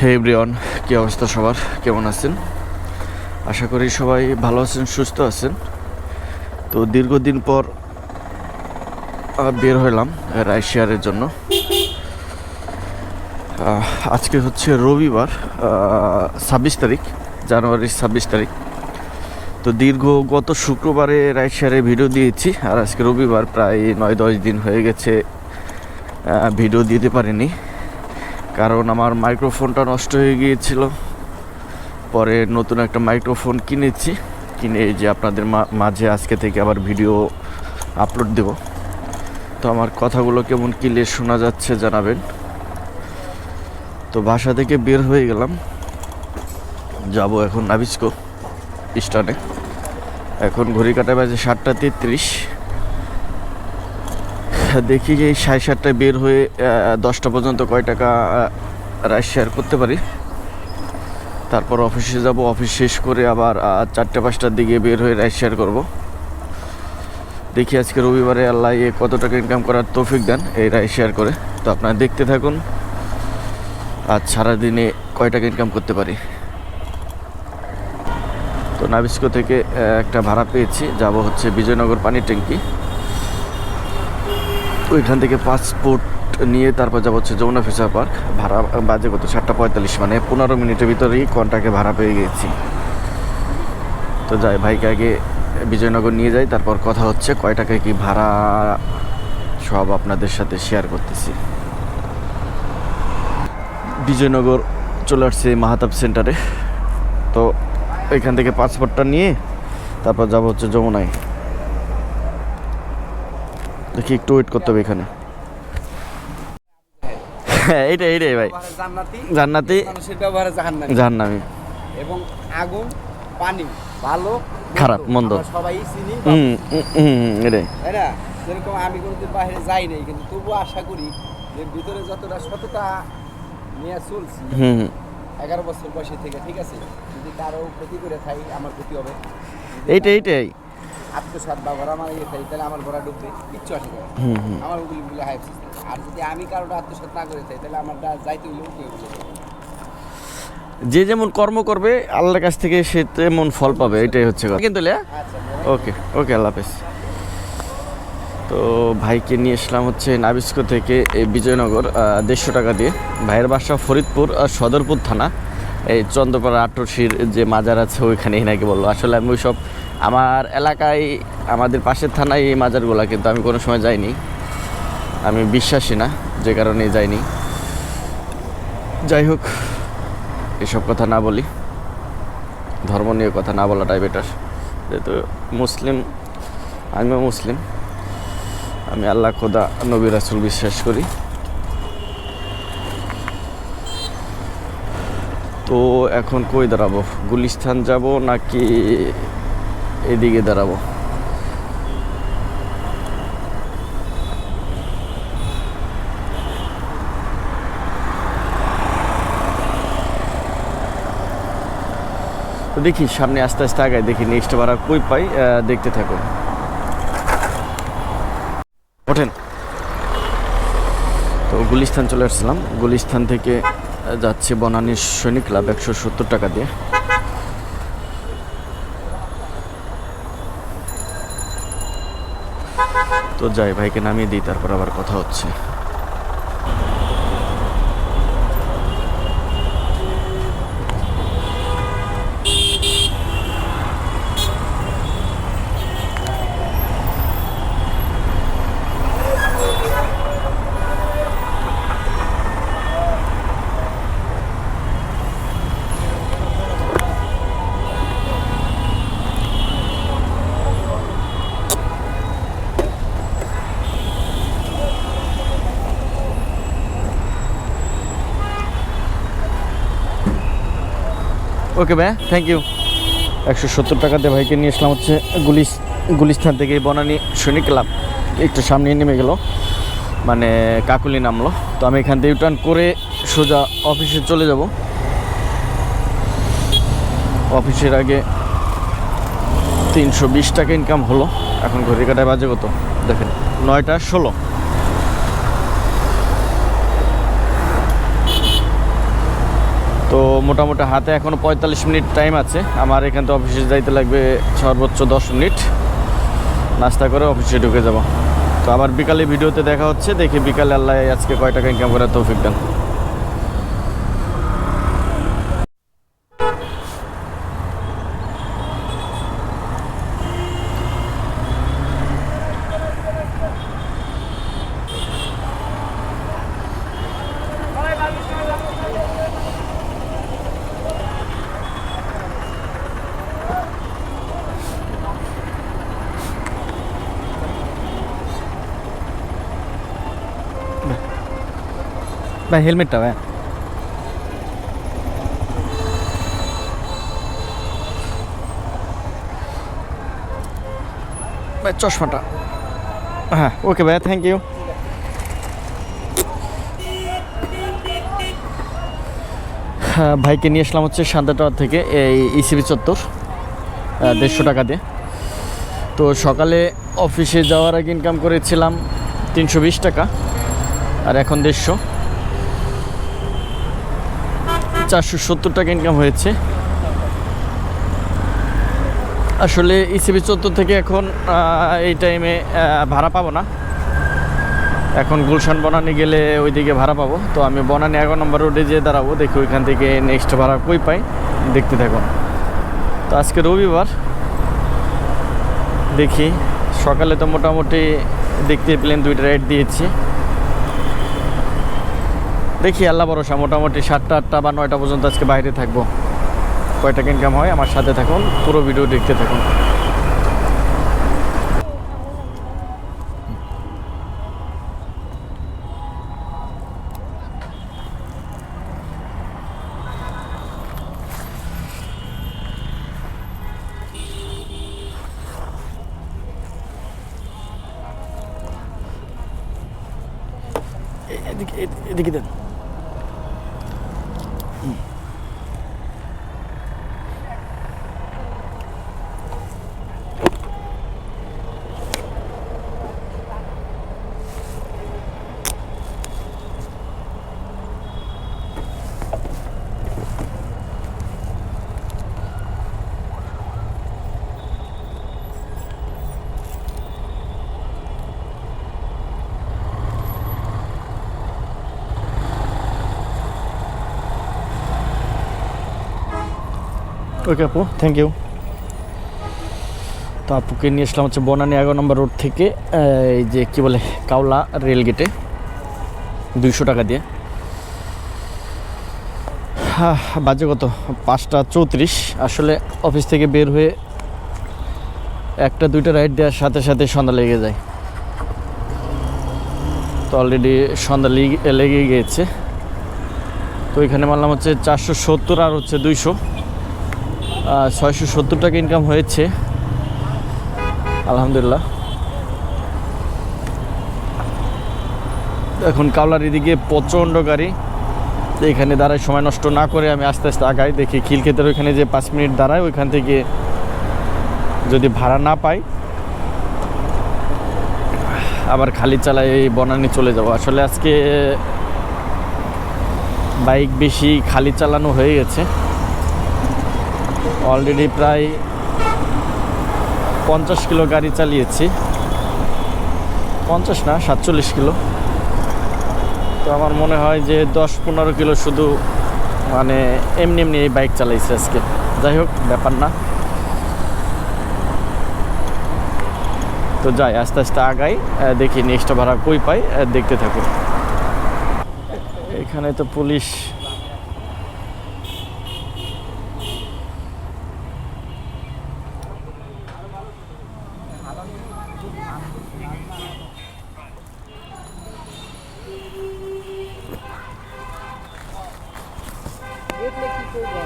হে everyone, কী অবস্থা সবার? কেমন আছেন? আশা করি সবাই ভালো আছেন, সুস্থ আছেন। তো দীর্ঘদিন পর বের হলাম রাইশিয়ারের জন্য। আজকে হচ্ছে রবিবার ছাব্বিশ তারিখ জানুয়ারির ছাব্বিশ তারিখ। তো দীর্ঘ গত শুক্রবারে রাইশিয়ারে ভিডিও দিয়েছি, আর আজকে রবিবার প্রায় নয় দশ দিন হয়ে গেছে ভিডিও দিতে পারিনি। কারণ আমার মাইক্রোফোনটা নষ্ট হয়ে গিয়েছিল। পরে নতুন একটা মাইক্রোফোন কিনেছি। কিনে এই যে আপনাদের মাঝে আজকে থেকে আবার ভিডিও আপলোড দেব। তো আমার কথাগুলো কেমন ক্লিয়ার শোনা যাচ্ছে জানাবেন। তো বাসা থেকে বের হয়ে গেলাম। যাব এখন নাবিস্কো স্টানে এখন ঘড়ি কাটা বাজে সাতটা তেত্রিশ। দেখি যে সাড়ে সাতটায় বের হয়ে দশটা পর্যন্ত কয় টাকা রাইস শেয়ার করতে পারি। তারপর অফিসে যাব, অফিস শেষ করে আবার চারটে পাঁচটার দিকে বের হয়ে রাইস শেয়ার করব। দেখি আজকে রবিবারে আল্লাহ এ কত টাকা ইনকাম করার তৌফিক দেন এই রাইস শেয়ার করে। তো আপনারা দেখতে থাকুন, আজ সারাদিনে কয় টাকা ইনকাম করতে পারি। তো নাবিস্কো থেকে একটা ভাড়া পেয়েছি, যাব হচ্ছে বিজয়নগর পানির ট্যাঙ্কি। ওইখান থেকে পাসপোর্ট নিয়ে তারপর যাব হচ্ছে যমুনা ফিচার পার্ক। ভাড়া বাজে কত? সাতটা পঁয়তাল্লিশ মানে পনেরো মিনিটের ভিতরেই কন্টাকে ভাড়া পেয়ে গেছি। তো যাই, ভাইকে আগে বিজয়নগর নিয়ে যাই, তারপর কথা হচ্ছে কয় টাকায় কি ভাড়া সব আপনাদের সাথে শেয়ার করতেছি। বিজয়নগর চলে আসছে মাহাতাব সেন্টারে তো এখান থেকে পাসপোর্টটা নিয়ে তারপর যাব হচ্ছে যমুনায়। দেখি একটু ওয়েট করতে হবে এখানে। হ্যাঁ এইটাই এইটাই ভাই। জান্নাতি জাহান্নামী। এবং আগুন পানি ভালো খারাপ, মন্দ। সবাই চিনি হুম হুম, এটাই। যেরকম আমি কোনোদিন বাইরে যাই নাই কিন্তু তবুও আশা করি যে ভিতরে যতটা সততা নিয়ে চলছি হুম এগারো বছর বয়সে থেকে ঠিক আছে? যদি কারও ক্ষতি করে থাকি আমার ক্ষতি হবে। এইটাই এইটাই। আত্মসাত বা ভরা আমার ইয়ে থাকি তাহলে আমার ভরা ডুববে কিচ্ছু আসে না। হুম হুম। আমার ওগুলি গুলো হাইপ আর যদি আমি কারোটা আত্মসাত না করে থাকি তাহলে আমার যাইতে হইলে উঠে যে যেমন কর্ম করবে আল্লাহর কাছ থেকে সে তেমন ফল পাবে এটাই হচ্ছে কথা। কিন্তু লিয়া আচ্ছা ওকে ওকে আল্লাহ হাফেজ। তো ভাইকে নিয়ে এসলাম হচ্ছে নাবিস্কো থেকে এই বিজয়নগর দেড়শো টাকা দিয়ে। ভাইয়ের বাসা ফরিদপুর আর সদরপুর থানা। এই চন্দ্রপাড়া আটরশির যে মাজার আছে ওইখানেই নাকি বলল। আসলে আমি ওইসব আমার এলাকায়, আমাদের পাশের থানায় এই মাজারগুলো, কিন্তু আমি কোনো সময় যাইনি। আমি বিশ্বাসী না, যে কারণে যাইনি। যাই হোক, এসব কথা না বলি। ধর্ম নিয়ে কথা না বলাটাই বেটার যেহেতু মুসলিম, আমিও মুসলিম। আমি আল্লাহ, খোদা, নবী, রাসুল বিশ্বাস করি। তো এখন কই দাঁড়াবো? গুলিস্তান যাব নাকি এদিকে দাঁড়াবো। তো দেখি, সামনে আস্তে আস্তে আগায় দেখি নেক্সট বার কই পাই দেখতে থাকুন ওঠেন। তো গুলিস্তান চলে আসছিলাম গুলিস্তান থেকে যাচ্ছে বনানী সৈনিক ক্লাব একশো সত্তর টাকা দিয়ে। তো যাই ভাইকে নামিয়ে দিই তারপর আবার কথা হচ্ছে। ওকে ভাই থ্যাংক ইউ একশো সত্তর টাকাতে ভাইকে নিয়ে আসলাম হচ্ছে গুলিস গুলিস্থান থেকে বনানী সৈনিক ক্লাব। একটু সামনে নেমে গেল মানে কাকুলি নামলো। তো আমি এখান থেকে রিটার্ন করে সোজা অফিসে চলে যাব। অফিসের আগে তিনশো বিশ টাকা ইনকাম হলো। এখন ঘড়ি কাটায় বাজে কত? দেখেন, নয়টা ষোলো। তো মোটামুটি হাতে এখনও পঁয়তাল্লিশ মিনিট টাইম আছে। আমার এখান থেকে অফিসে যাইতে লাগবে সর্বোচ্চ দশ মিনিট। নাস্তা করে অফিসে ঢুকে যাব। তো আবার বিকালে ভিডিওতে দেখা হচ্ছে। দেখি বিকালে আল্লাহ আজকে কয় টাকা ইনকাম করার তৌফিক দেন। ভাই হেলমেটটা ভাই। ভাই চশমাটা। হ্যাঁ ওকে ভাইয়া থ্যাংক ইউ হ্যাঁ ভাইকে নিয়ে আসলাম হচ্ছে শান্তা টাওয়ার থেকে এই ইসিবি চত্বর আহ, দেড়শো টাকা দিয়ে। তো সকালে অফিসে যাওয়ার আগে ইনকাম করেছিলাম তিনশো বিশ টাকা আর এখন দেড়শো। চারশো সত্তর টাকা ইনকাম হয়েছে। আসলে ইসিবি চত্বর থেকে এখন এই টাইমে ভাড়া পাবো না। এখন গুলশান বনানি গেলে ওইদিকে ভাড়া পাবো। তো আমি বনানি এগারো নম্বর রোডে যেয়ে দাঁড়াবো, দেখি ওইখান থেকে নেক্সট ভাড়া কই পাই, দেখতে থাকুন তো আজকে রবিবার, দেখি। সকালে তো মোটামুটি দেখতে পেলেন দুইটা রাইড দিয়েছি। দেখি, আল্লাহ ভরসা। মোটামুটি সাতটা, আটটা বা নয়টা পর্যন্ত আজকে বাইরে থাকব। কয় টাকা ইনকাম হয়, আমার সাথে থাকুন, পুরো ভিডিও দেখতে থাকুন। এদিকে এদিকে দেন। ওকে আপু থ্যাংক ইউ তো আপুকে নিয়ে আসলাম হচ্ছে বনানী এগারো নম্বর রোড থেকে এই যে কি বলে কাওলা রেল গেটে দুইশো টাকা দিয়ে। হ্যাঁ, বাজে কত? পাঁচটা চৌত্রিশ। আসলে অফিস থেকে বের হয়ে একটা দুইটা রাইড দেওয়ার সাথে সাথে সন্ধ্যা লেগে যায়। তো অলরেডি সন্ধ্যা লেগে- গিয়েছে। তো এখানে মারলাম হচ্ছে চারশো সত্তর আর হচ্ছে দুইশো। ছয়শো সত্তর টাকা ইনকাম হয়েছে। আলহামদুলিল্লাহ। এখন কাওলার এদিকে প্রচণ্ড গাড়ি। এখানে দাঁড়ায় সময় নষ্ট না করে আমি আস্তে আস্তে আগাই, দেখি খিলক্ষেতের ওইখানে যে পাঁচ মিনিট দাঁড়ায়, ওইখান থেকে যদি ভাড়া না পাই, আবার খালি চালাই এই বনানি চলে যাব। আসলে আজকে বাইক বেশি খালি চালানো হয়ে গেছে। অলরেডি প্রায় পঞ্চাশ কিলো গাড়ি চালিয়েছি। পঞ্চাশ না, সাতচল্লিশ কিলো। তো আমার মনে হয় যে দশ পনেরো কিলো শুধু মানে এমনি এমনি এই বাইক চালাইছে আজকে। যাই হোক, ব্যাপার না। তো যাই, আস্তে আস্তে আগাই দেখি নেক্সট ভাড়া কই পাই দেখতে থাকুন। এখানে তো পুলিশ দেখলে কি করব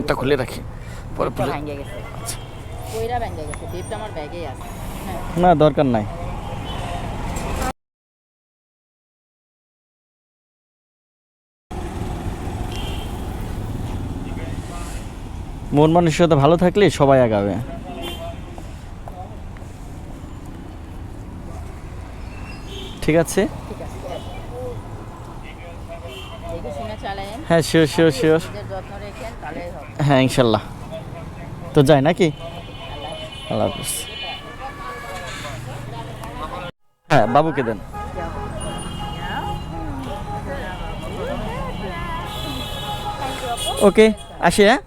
এটা খুলে রাখি। পরে ভাঙ্গে গেছে। কইরা ভাঙ্গে গেছে ডিপটা আমার ব্যাগেই আছে। না দরকার নাই। মন মানসিকতা ভালো থাকলে সবাই আগাবে। ঠিক আছে? হ্যাঁ শিওর শিওর শিওর হ্যাঁ ইনশাল্লাহ। তো যাই নাকি? আল্লাহ হাফিজ। হ্যাঁ বাবুকে দেন। ওকে আসি হ্যাঁ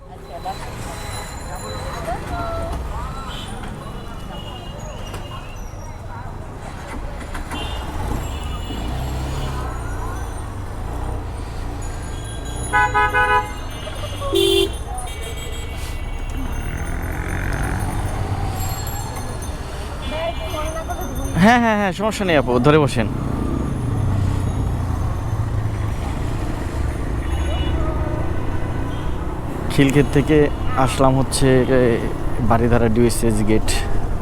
হ্যাঁ হ্যাঁ হ্যাঁ সমস্যা নেই আপু, ধরে বসেন। খিলক্ষেত থেকে আসলাম হচ্ছে বাড়িধারা ডিউএসএস গেট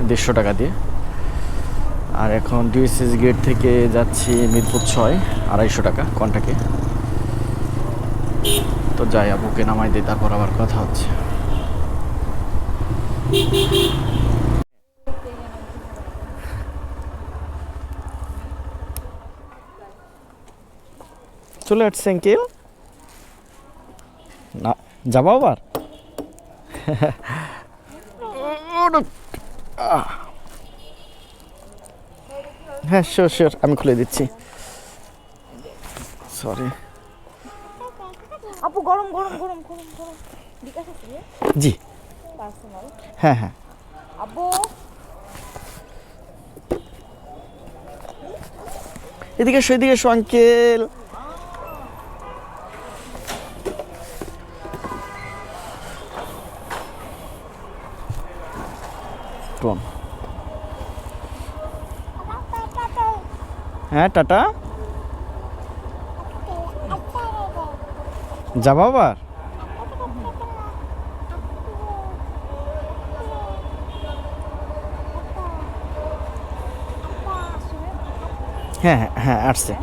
দেড়শো টাকা দিয়ে। আর এখন ডিউএসএস গেট থেকে যাচ্ছি মিরপুর ছয়, আড়াইশো টাকা কন্টাকে। তো যাই, আপুকে নামাই দিই, তারপর আবার কথা হচ্ছে। চলে আসছে আঙ্কেল না যাব আবার? হ্যাঁ শিওর শিওর আমি খুলে দিচ্ছি। সরি আপু গরম গরম গরম গরম গরম। বিকাশ আছে জি। পার্সোনাল হ্যাঁ হ্যাঁ। আব্বু এদিকে এসো এদিকে এসো আঙ্কেল টোন হ্যাঁ টাটা। যাবা আবার? হ্যাঁ হ্যাঁ হ্যাঁ আসছে।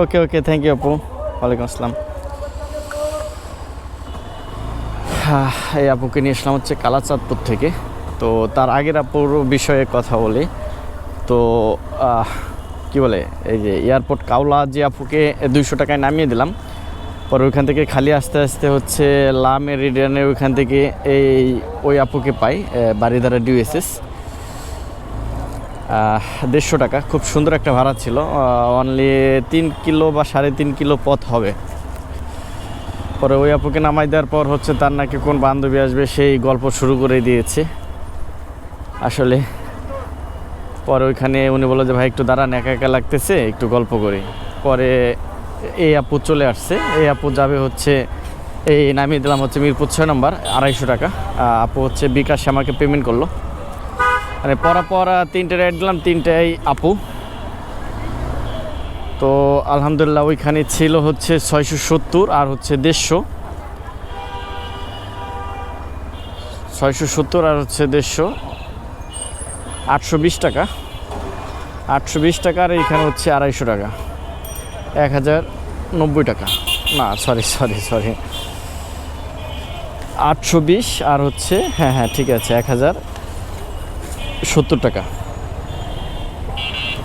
ওকে ওকে থ্যাংক ইউ আপু। ওয়ালাইকুম আসসালাম। হ্যাঁ, এই আপুকে নিয়ে আসলাম হচ্ছে কালাচাঁদপুর থেকে। তো তার আগের আপুর বিষয়ে কথা বলি। তো কি বলে এই যে এয়ারপোর্ট কাউলা যে আপুকে দুইশো টাকায় নামিয়ে দিলাম পরে ওইখান থেকে খালি আস্তে আস্তে হচ্ছে লা মেরিডিয়ানের ওইখান থেকে এই ওই আপুকে পাই আহ, বারিধারা ডিউএসএস দেড়শো টাকা খুব সুন্দর একটা ভাড়া ছিল অনলি তিন কিলো বা সাড়ে তিন কিলো পথ হবে। পরে ওই আপুকে নামাই দেওয়ার পর হচ্ছে তার নাকি কোন বান্ধবী আসবে সেই গল্প শুরু করে দিয়েছে। আসলে পরে ওইখানে উনি বলল যে, ভাই, একটু দাঁড়ান, একা একা লাগতেছে, একটু গল্প করি। পরে এই আপু চলে আসছে। এই আপু যাবে হচ্ছে, এই নামিয়ে দিলাম হচ্ছে মিরপুর ছয় নম্বর, আড়াইশো টাকা। আপু হচ্ছে বিকাশ আমাকে পেমেন্ট করল। মানে পরা পরা তিনটে রাইড দিলাম, তিনটাই আপু। তো আলহামদুলিল্লাহ ওইখানে ছিল হচ্ছে ছয়শো সত্তর আর হচ্ছে দেড়শো। ছয়শো সত্তর আর হচ্ছে দেড়শো। আটশো বিশ টাকা। আটশো বিশ টাকা আর এইখানে হচ্ছে আড়াইশো টাকা। এক হাজার নব্বই টাকা। না সরি সরি সরি আটশো বিশ আর হচ্ছে হ্যাঁ হ্যাঁ ঠিক আছে, এক হাজার সত্তর টাকা।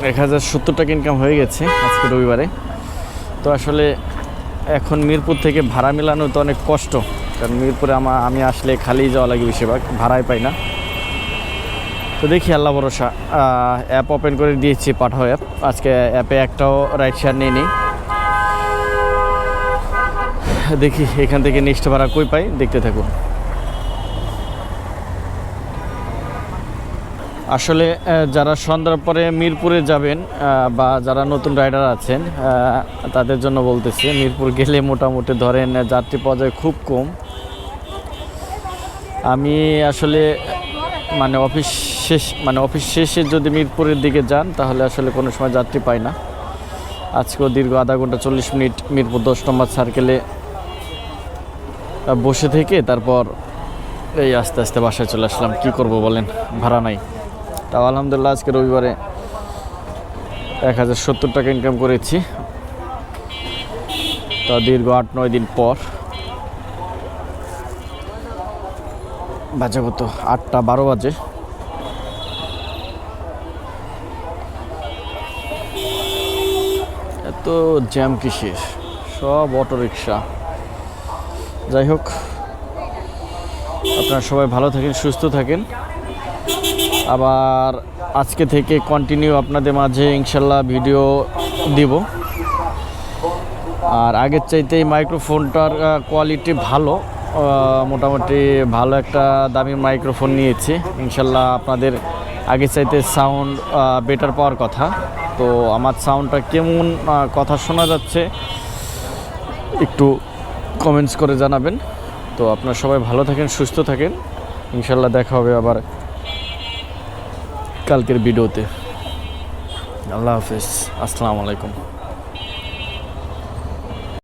এক হাজার সত্তর টাকা ইনকাম হয়ে গেছে আজকে রবিবারে। তো আসলে এখন মিরপুর থেকে ভাড়া মেলানো তো অনেক কষ্ট। কারণ মিরপুরে আমার আমি আসলে খালি যাওয়া লাগে বেশিরভাগ, ভাড়াই পাই না। তো দেখি আল্লাহ ভরসা অ্যাপ ওপেন করে দিয়েছি পাঠাও অ্যাপ আজকে অ্যাপে একটাও রাইড শেয়ার নিই দেখি এখান থেকে নেক্সট ভাড়া কই পাই, দেখতে থাকুন আসলে যারা সন্ধ্যার পরে মিরপুরে যাবেন বা যারা নতুন রাইডার আছেন তাদের জন্য বলতেছি, মিরপুর গেলে মোটামুটি ধরেন যাত্রী পাওয়া যায় খুব কম। আমি আসলে মানে অফিস শেষ মানে অফিস শেষে যদি মিরপুরের দিকে যান, তাহলে আসলে কোনো সময় যাত্রী পায় না। আজকেও দীর্ঘ আধা ঘণ্টা চল্লিশ মিনিট মিরপুর দশ নম্বর সার্কেলে বসে থেকে তারপর এই আস্তে আস্তে বাসায় চলে আসলাম। কি করব বলেন? ভাড়া নাই। তাও আলহামদুলিল্লাহ আজকে রবিবারে এক হাজার সত্তর টাকা ইনকাম করেছি। তা দীর্ঘ আট, নয় দিন পর বাজে কত? আটটা বারো বাজে। এত জ্যাম কিসের? সব অটো রিক্সা যাই হোক, আপনারা সবাই ভালো থাকেন, সুস্থ থাকেন। আবার আজকে থেকে কন্টিনিউ আপনাদের মাঝে ইনশাল্লাহ ভিডিও দিব। আর আগের চাইতে এই মাইক্রোফোনটার কোয়ালিটি ভালো মোটামুটি ভালো একটা দামি মাইক্রোফোন নিয়েছি। ইনশাল্লাহ আপনাদের আগের চাইতে সাউন্ড বেটার পাওয়ার কথা। তো আমার সাউন্ডটা কেমন কথা শোনা যাচ্ছে, একটু কমেন্টস করে জানাবেন। তো আপনারা সবাই ভালো থাকেন, সুস্থ থাকেন। ইনশাল্লাহ দেখা হবে আবার কালকের ভিডিওতে। আল্লাহ হাফিজ। আসসালামু আলাইকুম।